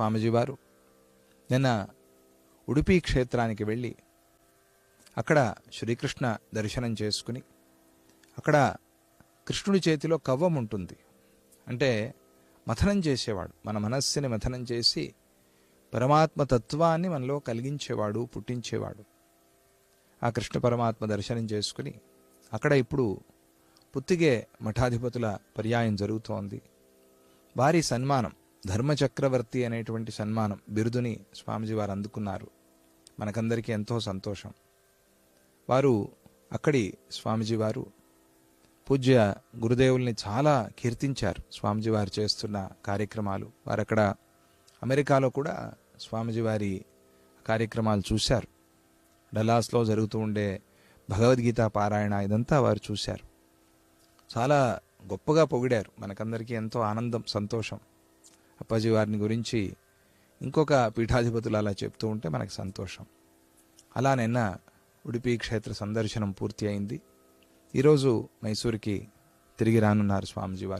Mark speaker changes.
Speaker 1: స్వామీజీ వారు నిన్న ఉడిపి క్షేత్రానికి వెళ్ళి అక్కడ శ్రీకృష్ణ దర్శనం చేసుకుని అక్కడ కృష్ణుడి చేతిలో కవ్వం ఉంటుంది. అంటే మథనం చేసేవాడు. మన మనస్సుని మథనం చేసి పరమాత్మ తత్వాన్ని మనలో కలిగించేవాడు పుట్టించేవాడు. ఆ కృష్ణ పరమాత్మ దర్శనం చేసుకుని అక్కడ ఇప్పుడు పుత్తిగే మఠాధిపతుల పర్యాయం జరుగుతోంది. వారి సన్మానం ధర్మచక్రవర్తి అనేటువంటి సన్మానం బిరుదుని స్వామిజీ వారు అందుకున్నారు. మనకందరికీ ఎంతో సంతోషం. వారు అక్కడి స్వామిజీ వారు పూజ్య గురుదేవుల్ని చాలా కీర్తించారు. స్వామిజీ వారు చేస్తున్న కార్యక్రమాలు. వారు అక్కడ అమెరికాలో కూడా స్వామిజీ వారి కార్యక్రమాలు చూశారు. డలాస్లో జరుగుతూ ఉండే భగవద్గీత పారాయణ ఇదంతా వారు చూశారు. చాలా గొప్పగా పొగిడారు. మనకందరికీ ఎంతో ఆనందం సంతోషం. అప్పాజీ వారిని గురించి ఇంకొక పీఠాధిపతులు అలా చెప్తూ ఉంటే మనకు సంతోషం. అలా నిన్న ఉడిపి క్షేత్ర సందర్శనం పూర్తి అయింది. ఈరోజు మైసూరుకి తిరిగి రానున్నారు స్వామిజీ వారు.